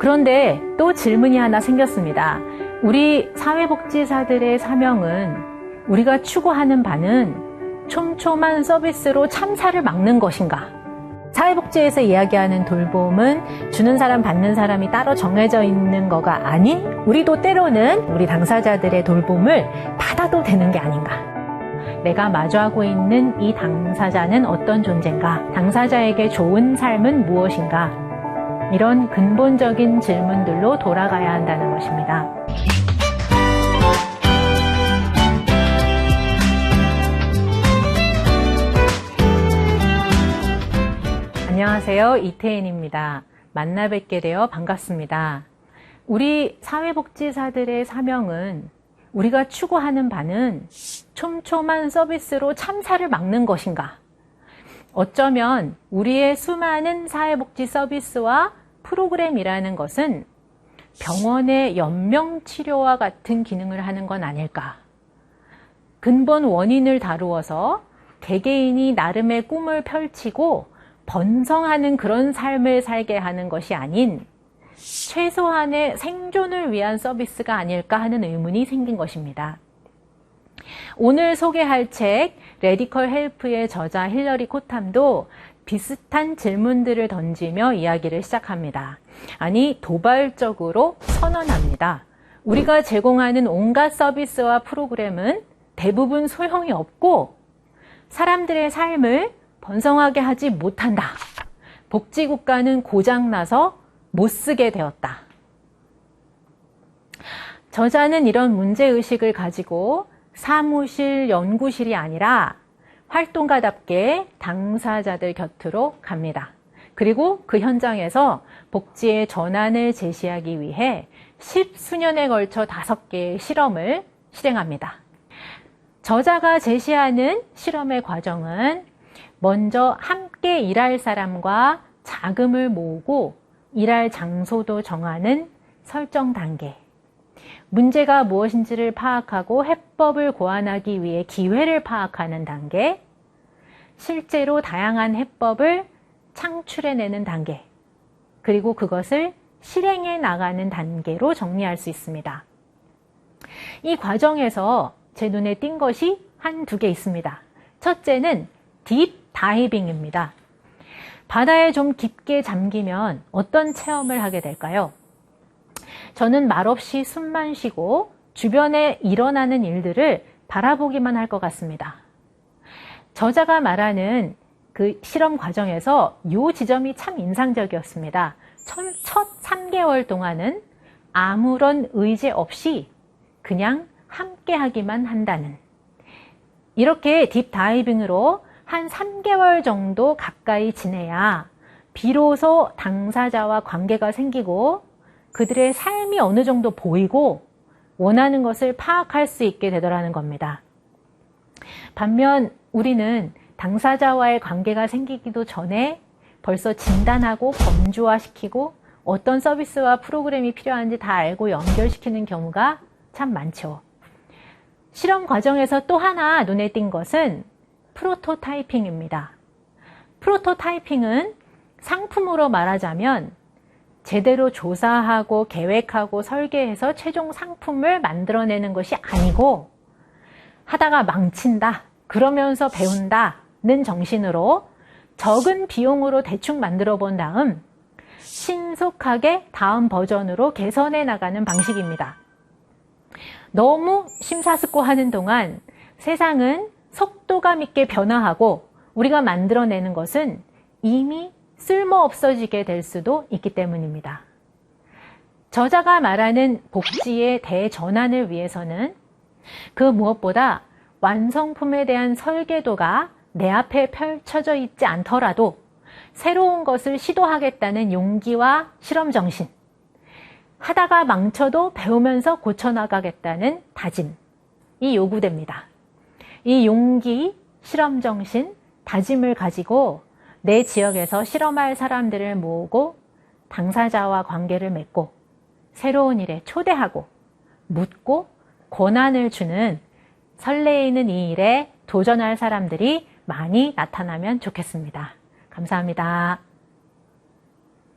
그런데 또 질문이 하나 생겼습니다. 우리 사회복지사들의 사명은 우리가 추구하는 바는 촘촘한 서비스로 참사를 막는 것인가? 사회복지에서 이야기하는 돌봄은 주는 사람 받는 사람이 따로 정해져 있는 거가 아닌 우리도 때로는 우리 당사자들의 돌봄을 받아도 되는 게 아닌가. 내가 마주하고 있는 이 당사자는 어떤 존재인가? 당사자에게 좋은 삶은 무엇인가? 이런 근본적인 질문들로 돌아가야 한다는 것입니다. 안녕하세요. 이태인입니다. 만나 뵙게 되어 반갑습니다. 우리 사회복지사들의 사명은 우리가 추구하는 바는 촘촘한 서비스로 참사를 막는 것인가? 어쩌면 우리의 수많은 사회복지 서비스와 프로그램이라는 것은 병원의 연명 치료와 같은 기능을 하는 건 아닐까? 근본 원인을 다루어서 개개인이 나름의 꿈을 펼치고 번성하는 그런 삶을 살게 하는 것이 아닌 최소한의 생존을 위한 서비스가 아닐까 하는 의문이 생긴 것입니다. 오늘 소개할 책 레디컬 헬프의 저자 힐러리 코탐도 비슷한 질문들을 던지며 이야기를 시작합니다. 아니 도발적으로 선언합니다. 우리가 제공하는 온갖 서비스와 프로그램은 대부분 소용이 없고 사람들의 삶을 번성하게 하지 못한다. 복지국가는 고장나서 못 쓰게 되었다. 저자는 이런 문제의식을 가지고 사무실, 연구실이 아니라 활동가답게 당사자들 곁으로 갑니다. 그리고 그 현장에서 복지의 전환을 제시하기 위해 십수년에 걸쳐 다섯 개의 실험을 실행합니다. 저자가 제시하는 실험의 과정은 먼저 함께 일할 사람과 자금을 모으고 일할 장소도 정하는 설정 단계. 문제가 무엇인지를 파악하고 해법을 고안하기 위해 기회를 파악하는 단계. 실제로 다양한 해법을 창출해내는 단계. 그리고 그것을 실행해 나가는 단계로 정리할 수 있습니다. 이 과정에서 제 눈에 띈 것이 한 두 개 있습니다. 첫째는 딥 다이빙입니다. 바다에 좀 깊게 잠기면 어떤 체험을 하게 될까요? 저는 말없이 숨만 쉬고 주변에 일어나는 일들을 바라보기만 할 것 같습니다. 저자가 말하는 그 실험 과정에서 이 지점이 참 인상적이었습니다. 첫 3개월 동안은 아무런 의제 없이 그냥 함께 하기만 한다는. 이렇게 딥다이빙으로 한 3개월 정도 가까이 지내야 비로소 당사자와 관계가 생기고 그들의 삶이 어느 정도 보이고 원하는 것을 파악할 수 있게 되더라는 겁니다. 반면 우리는 당사자와의 관계가 생기기도 전에 벌써 진단하고 검주화시키고 어떤 서비스와 프로그램이 필요한지 다 알고 연결시키는 경우가 참 많죠. 실험 과정에서 또 하나 눈에 띈 것은 프로토타이핑입니다. 프로토타이핑은 상품으로 말하자면 제대로 조사하고 계획하고 설계해서 최종 상품을 만들어내는 것이 아니고 하다가 망친다. 그러면서 배운다는 정신으로 적은 비용으로 대충 만들어 본 다음 신속하게 다음 버전으로 개선해 나가는 방식입니다. 너무 심사숙고하는 동안 세상은 속도감 있게 변화하고 우리가 만들어내는 것은 이미 쓸모 없어지게 될 수도 있기 때문입니다. 저자가 말하는 복지의 대전환을 위해서는 그 무엇보다 완성품에 대한 설계도가 내 앞에 펼쳐져 있지 않더라도 새로운 것을 시도하겠다는 용기와 실험 정신, 하다가 망쳐도 배우면서 고쳐나가겠다는 다짐이 요구됩니다. 이 용기, 실험 정신, 다짐을 가지고 내 지역에서 실험할 사람들을 모으고 당사자와 관계를 맺고 새로운 일에 초대하고 묻고 권한을 주는 설레이는 이 일에 도전할 사람들이 많이 나타나면 좋겠습니다. 감사합니다.